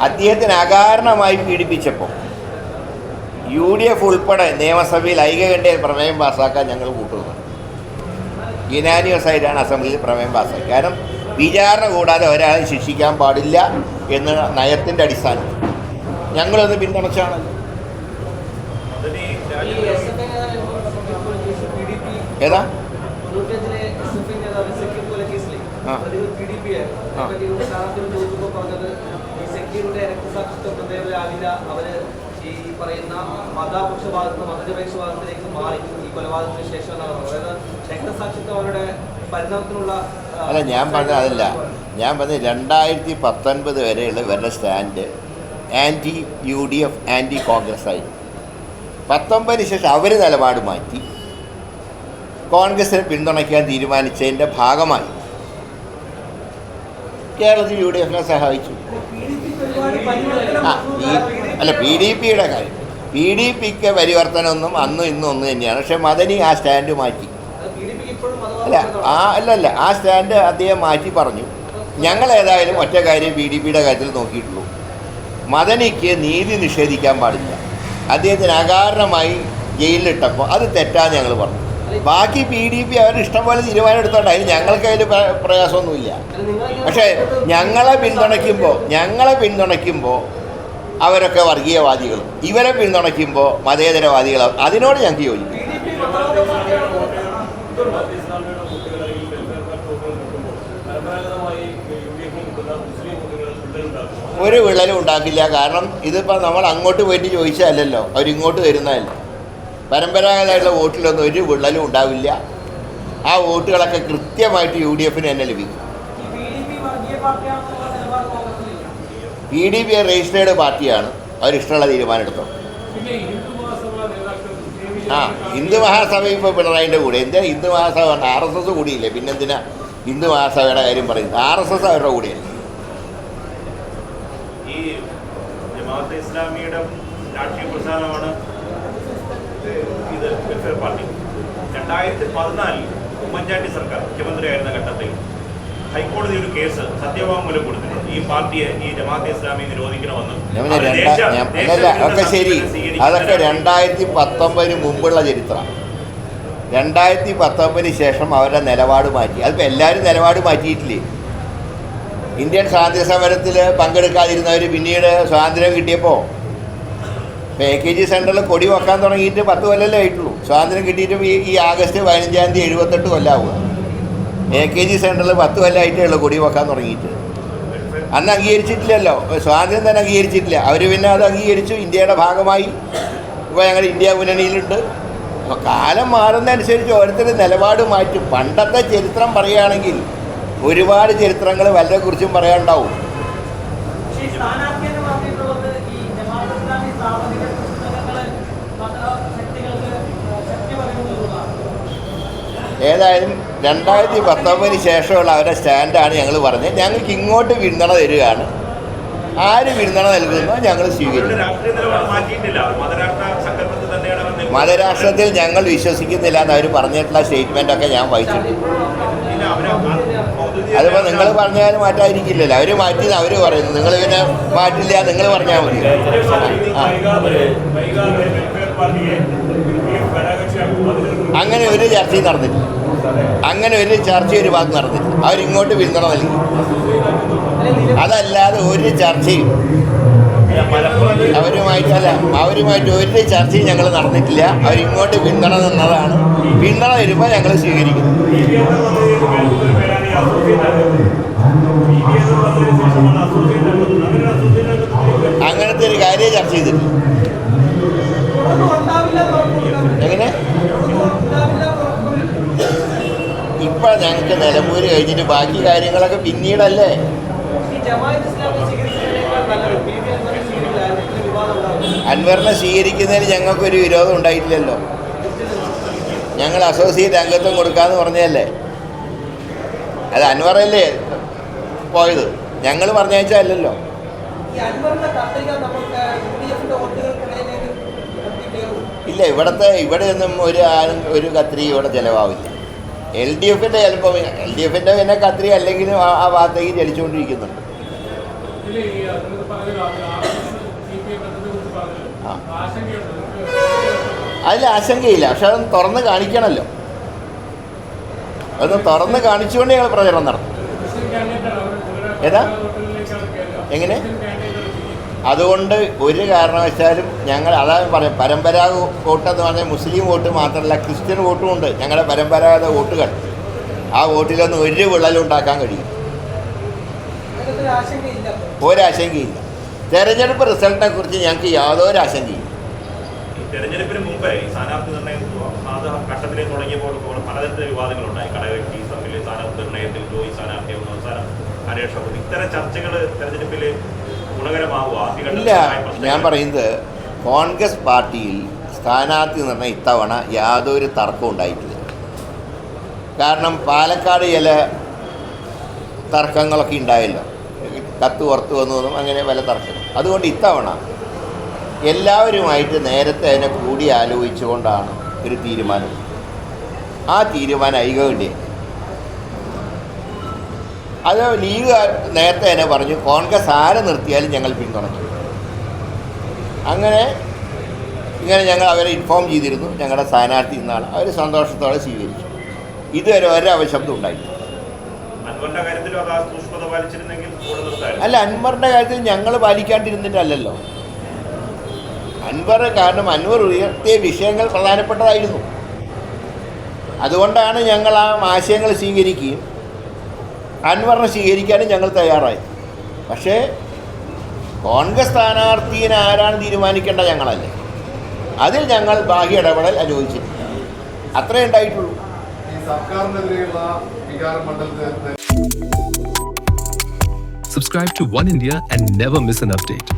അദ്ദേഹത്തിന് അകാരണമായി പീഡിപ്പിച്ചപ്പോൾ U D F ഉൾപ്പെടെ നിയമസഭയിൽ ഐകകണ്ഠ്യ പ്രമേയം പാസ്സാക്കാൻ ഞങ്ങൾ കൂട്ടുന്നത് യുനാനിയസ് ആയിട്ടാണ് അസംബ്ലിയിൽ പ്രമേയം പാസ്സാക്കി കാരണം വിചാരണ കൂടാതെ ഒരാളെ ശിക്ഷിക്കാൻ പാടില്ല എന്ന് നയത്തിന്റെ അടിസ്ഥാനത്തിൽ. ഞങ്ങളത് പിന്തുണച്ചാണ്. ഏതാ? കൊലക്കേസിലെ ആ. പ്രതികൾ പി ഡി പി ആയിരുന്നു. ആ. അതിനെപ്പറ്റി ഒരു സ്ഥാനാർത്ഥിയോട് ചോദിച്ചപ്പോൾ പറഞ്ഞത് ഈ സക്കീറിന്റെ രക്തസാക്ഷിത്വം പ്രത്യേകമാവില്ല അവർ ഈ പറയുന്ന മാറി. ഈ കൊലപാതകത്തിന് ശേഷം എന്നാണ് പറഞ്ഞത്. അതായത് രക്തസാക്ഷിത്വം അവരുടെ പരിണാമത്തിനുള്ള ആ, അല്ല ഞാൻ പറഞ്ഞത് അതല്ല. ഞാൻ പറഞ്ഞത് രണ്ടായിരത്തി പത്തൊൻപത് വരെയുള്ള ഇവരുടെ stand anti U D F anti Congress ആയി പത്തൊമ്പതിന് ശേഷം അവർ നിലപാട് മാറ്റി. കോൺഗ്രസിനെ പിന്തുണയ്ക്കാൻ തീരുമാനിച്ചതിന്റെ ഭാഗമായി. കേരളത്തിൽ യു ഡി എഫിനെ സഹായിച്ചു. ആ അല്ല പി ഡി പിയുടെ കാര്യം. പി ഡി പിക്ക് പരിവർത്തനമൊന്നും അന്നും ഇന്നും ഒന്നും തന്നെയാണ്. പക്ഷെ മദനി ആ സ്റ്റാൻഡ് മാറ്റി. അല്ല ആ അല്ല അല്ല ആ സ്റ്റാൻഡ് അദ്ദേഹം മാറ്റി പറഞ്ഞു. ഞങ്ങൾ ഏതായാലും ഒറ്റ കാര്യം പി ഡി പിയുടെ കാര്യത്തിൽ നോക്കിയിട്ടുള്ളൂ. മദനിക്ക് നീതി നിഷേധിക്കാൻ പാടില്ല. അദ്ദേഹത്തിന് അകാരണമായി ജയിലിലിട്ടപ്പോൾ അത് തെറ്റാന്ന് ഞങ്ങൾ പറഞ്ഞു. ബാക്കി പി ഡി പി അവർ ഇഷ്ടംപോലെ തീരുമാനം എടുത്തോണ്ട് അതിന് ഞങ്ങൾക്ക് അതിൽ പ്രയാസമൊന്നുമില്ല. പക്ഷേ ഞങ്ങളെ പിന്തുണയ്ക്കുമ്പോൾ ഞങ്ങളെ പിന്തുണയ്ക്കുമ്പോൾ അവരൊക്കെ വർഗീയവാദികളും. ഇവരെ പിന്തുണയ്ക്കുമ്പോൾ മതേതരവാദികളും അതിനോട് ഞങ്ങൾക്ക് യോജിക്കും ഒരു വിള്ളലും ഉണ്ടാക്കില്ല. കാരണം ഇതിപ്പോൾ നമ്മൾ അങ്ങോട്ട് പോയിട്ട് ചോദിച്ചതല്ലല്ലോ. അവരിങ്ങോട്ട് വരുന്നതല്ല. പരമ്പരാഗതമായിട്ടുള്ള വോട്ടിലൊന്നും ഒരു വിള്ളലും ഉണ്ടാവില്ല. ആ വോട്ടുകളൊക്കെ കൃത്യമായിട്ട് യു ഡി എഫിന് തന്നെ ലഭിക്കും. പി ഡി പി രജിസ്റ്റേർഡ് പാർട്ടിയാണ്. അവരിഷ്ടമുള്ള തീരുമാനം എടുത്തോ. ആ ഹിന്ദു മഹാസഭ ഇപ്പോൾ പിണറായിന്റെ കൂടെ. എന്താ Hindu Mahasabha? R S S കൂടിയില്ലേ? പിന്നെന്തിനാ ഹിന്ദു മഹാസഭയുടെ കാര്യം പറയുന്നത്? ആർ എസ് എസ് അവരുടെ കൂടെയല്ലേ? ഈ ജമാഅത്ത് ഇസ്ലാമിയുടെ രാഷ്ട്രീയ പ്രസ്ഥാനമാണ് ഇത് വെൽഫെയർ പാർട്ടി. രണ്ടായിരത്തി പതിനാലിൽ ഉമ്മൻചാണ്ടി സർക്കാർ മുഖ്യമന്ത്രിയായിരുന്ന ഘട്ടത്തിൽ ഹൈക്കോടതി ഒരു കേസ് സത്യവാങ്മൂലം കൊടുത്തിട്ടുണ്ട്. ഈ പാർട്ടിയെ ഈ ജമാഅത്തെ ഇസ്ലാമി നിരോധിക്കണമെന്ന്. ശരി. അതൊക്കെ രണ്ടായിരത്തി പത്തൊമ്പതിന് മുമ്പുള്ള ചരിത്രം. രണ്ടായിരത്തി പത്തൊമ്പതിന് ശേഷം അവരുടെ നിലപാട് മാറ്റി. അതിപ്പോൾ എല്ലാവരും നിലപാട് മാറ്റിയിട്ടില്ലേ? ഇന്ത്യൻ സ്വാതന്ത്ര്യ സമരത്തിൽ പങ്കെടുക്കാതിരുന്നവർ പിന്നീട് സ്വാതന്ത്ര്യം കിട്ടിയപ്പോൾ എ സെന്ററിൽ കൊടി വെക്കാൻ തുടങ്ങിയിട്ട് പത്ത് കൊല്ലമല്ലേ ആയിട്ടുള്ളൂ. സ്വാതന്ത്ര്യം കിട്ടിയിട്ട് ഈ ഈ ആഗസ്റ്റ് പതിനഞ്ചാം തീയതി എഴുപത്തെട്ട് കൊല്ലാവുക. എ കെ ജി സെന്ററിൽ പത്ത് കൊല്ലമായിട്ടേ ഉള്ളൂ കൊടി വെക്കാൻ തുടങ്ങിയിട്ട്. അന്ന് അംഗീകരിച്ചിട്ടില്ലല്ലോ. സ്വാതന്ത്ര്യം തന്നെ അംഗീകരിച്ചിട്ടില്ല. അവർ പിന്നെ അത് അംഗീകരിച്ചു. ഇന്ത്യയുടെ ഭാഗമായി. ഇപ്പോൾ ഞങ്ങൾ ഇന്ത്യ മുന്നണിയിലുണ്ട്. അപ്പോൾ കാലം മാറുന്നതനുസരിച്ച് ഓരോരുത്തർ നിലപാട് മാറ്റും. പണ്ടത്തെ ചരിത്രം പറയുകയാണെങ്കിൽ ഒരുപാട് ചരിത്രങ്ങൾ വല്ലതെക്കുറിച്ചും പറയാനുണ്ടാവും പക്ഷേ ഈ സ്ഥാനാർത്ഥിയെ മാറ്റിയിട്ടുള്ളത് ഈ ജമാഅത്ത് ഇസ്ലാമി സ്ഥാപനിക പുസ്തകങ്ങളെ മതശക്തികൾക്ക് ശക്തി പകരുന്നതാണ് ഏതായാലും രണ്ടായിരത്തി പത്തൊമ്പതിന് ശേഷമുള്ള അവരുടെ സ്റ്റാൻഡാണ് ഞങ്ങൾ പറഞ്ഞത് ഞങ്ങൾക്ക് ഇങ്ങോട്ട് പിന്തുണ തരികയാണ് ആര് പിന്തുണ നൽകുന്നോ ഞങ്ങൾ സ്വീകരിക്കുന്നു സ്വീകരിക്കും മതരാഷ്ട്രത്തിൽ ഞങ്ങൾ വിശ്വസിക്കുന്നില്ല എന്ന് അവർ പറഞ്ഞിട്ടുള്ള സ്റ്റേറ്റ്മെന്റൊക്കെ ഞാൻ വായിച്ചിട്ടുണ്ട് അതിപ്പോൾ നിങ്ങൾ പറഞ്ഞാൽ മാറ്റാതിരിക്കില്ലല്ലോ അവർ മാറ്റി അവർ പറയുന്നു നിങ്ങൾ പിന്നെ മാറ്റില്ല നിങ്ങൾ പറഞ്ഞാൽ മതി ആ. അങ്ങനെ ഒരു ചർച്ചയും നടന്നില്ല. അങ്ങനെ ഒരു ചർച്ച ഒരു ഭാഗത്ത് നടന്നില്ല. അവരിങ്ങോട്ട് പിന്തുണ നൽകി അതല്ലാതെ ഒരു ചർച്ചയും അവരുമായിട്ടല്ല അവരുമായിട്ട് ഒരു ചർച്ചയും ഞങ്ങൾ നടന്നിട്ടില്ല. അവരിങ്ങോട്ട് പിന്തുണ നിന്നതാണ് പിന്തുണ വരുമ്പോൾ ഞങ്ങൾ സ്വീകരിക്കും അങ്ങനത്തെ ഒരു കാര്യം ചർച്ച ചെയ്തിട്ടില്ല എങ്ങനെ ഇപ്പം ഞങ്ങൾക്ക് നിലമ്പൂര് കഴിഞ്ഞിട്ട് ബാക്കി കാര്യങ്ങളൊക്കെ പിന്നീടല്ലേ ഈ ജമാഅത്ത് ഇസ്ലാമി സ്വീകരിക്കുന്നതിനേക്കാൾ നല്ലത് പി വി അൻവർ സ്വീകരിക്കലായിരുന്നു ഇത്ര കാര്യങ്ങളൊക്കെ പിന്നീടല്ലേ? അൻവറിനെ സ്വീകരിക്കുന്നതിന് ഞങ്ങൾക്കൊരു വിരോധം ഉണ്ടായിട്ടില്ലല്ലോ. ഞങ്ങൾ അസോസിയേറ്റ് അംഗത്വം കൊടുക്കാന്ന് പറഞ്ഞതല്ലേ? അത് അൻവറല്ലേ പോയത്? ഞങ്ങൾ പറഞ്ഞയച്ചല്ലോ ഇല്ല ഇവിടത്തെ ഇവിടെ ഒന്നും ഒരു ആരും ഒരു കത്രി ഇവിടെ ചിലവാവില്ല എൽ ഡി എഫിന്റെ ചിലപ്പോൾ എൽ ഡി എഫിന്റെ പിന്നെ കത്രി അല്ലെങ്കിലും ആ ഭാഗത്തേക്ക് ചലിച്ചുകൊണ്ടിരിക്കുന്നുണ്ട് അതിൽ ആശങ്കയില്ല പക്ഷെ അതൊന്ന് തുറന്ന് കാണിക്കണമല്ലോ അതൊന്ന് തുറന്ന് കാണിച്ചുകൊണ്ട് ഞങ്ങൾ പ്രചരണം നടത്തും. ഏതാ? എങ്ങനെ? അതുകൊണ്ട് ഒരു കാരണവശാലും ഞങ്ങൾ അതാണ് പറയും പരമ്പരാഗത വോട്ട് എന്ന് പറഞ്ഞാൽ മുസ്ലിം വോട്ട് മാത്രമല്ല ക്രിസ്ത്യൻ വോട്ടും ഉണ്ട്. ഞങ്ങളുടെ പരമ്പരാഗത വോട്ടുകൾ. ആ വോട്ടിലൊന്നും ഒരു വിള്ളലും ഉണ്ടാക്കാൻ കഴിയും ഒരാശങ്കയില്ല. തെരഞ്ഞെടുപ്പ് റിസൾട്ടിനെ കുറിച്ച് ഞങ്ങൾക്ക് യാതൊരു ആശങ്കയില്ല. തിരഞ്ഞെടുപ്പിന് മുമ്പേ സ്ഥാനാർത്ഥി നിർണയം തുടങ്ങിയപ്പോൾ ഇപ്പോൾ പലതരത്തിലെ വിവാദങ്ങളുണ്ടായി. ഘടകകക്ഷി തമ്മിൽ സ്ഥാനാർത്ഥി നിർണയത്തിൽ ജോയി സ്ഥാനാർത്ഥിയാവുന്ന അവസാനം അന്വേഷണം ഇത്തരം ചർച്ചകൾ തെരഞ്ഞെടുപ്പിൽ ഇല്ല ഞാൻ പറയുന്നത് കോൺഗ്രസ് പാർട്ടിയിൽ സ്ഥാനാർത്ഥി നിർണയം ഇത്തവണ യാതൊരു തർക്കവും ഉണ്ടായിട്ടില്ല. കാരണം പാലക്കാട് ചില തർക്കങ്ങളൊക്കെ ഉണ്ടായല്ലോ. കത്ത് പുറത്ത് വന്നതും അങ്ങനെ പല തർക്കങ്ങൾ. അതുകൊണ്ട് ഇത്തവണ എല്ലാവരുമായിട്ട് നേരത്തെ അതിനെ കൂടി ആലോചിച്ചുകൊണ്ടാണ് ഒരു തീരുമാനം. ആ തീരുമാനം ഐകകണ്ഠ്യം അത് ലീഗ് നേരത്തെ തന്നെ പറഞ്ഞു കോൺഗ്രസ് ആരെ നിർത്തിയാലും ഞങ്ങൾ പിന്തുണയ്ക്കും. അങ്ങനെ ഇങ്ങനെ ഞങ്ങൾ അവരെ ഇൻഫോം ചെയ്തിരുന്നു. ഞങ്ങളുടെ സ്ഥാനാർത്ഥി ഇന്നാണ് അവർ സന്തോഷത്തോടെ സ്വീകരിച്ചു. ഇതുവരെ ഒരു അവശബ്ദം ഉണ്ടായില്ല. അല്ല അൻവറിന്റെ കാര്യത്തിൽ ഞങ്ങൾ പാലിക്കാണ്ടിരുന്നിട്ടല്ലല്ലോ. അൻവർ കാരണം അൻവർ ഉയർത്തിയ വിഷയങ്ങൾ പ്രധാനപ്പെട്ടതായിരുന്നു. അതുകൊണ്ടാണ് ഞങ്ങൾ ആ ആശയങ്ങൾ സ്വീകരിക്കുകയും അൻവറിനെ സ്വീകരിക്കാനും ഞങ്ങൾ തയ്യാറായി. പക്ഷേ കോൺഗ്രസ് സ്ഥാനാർത്ഥിയെ ആരാണ് തീരുമാനിക്കേണ്ട ഞങ്ങളല്ലേ? അതിൽ ഞങ്ങൾ ബാഹ്യ ഇടപെടൽ അനുവദിച്ചിട്ടില്ല അത്രേ ഉണ്ടായിട്ടുള്ളൂ. Subscribe to One India and never miss an update.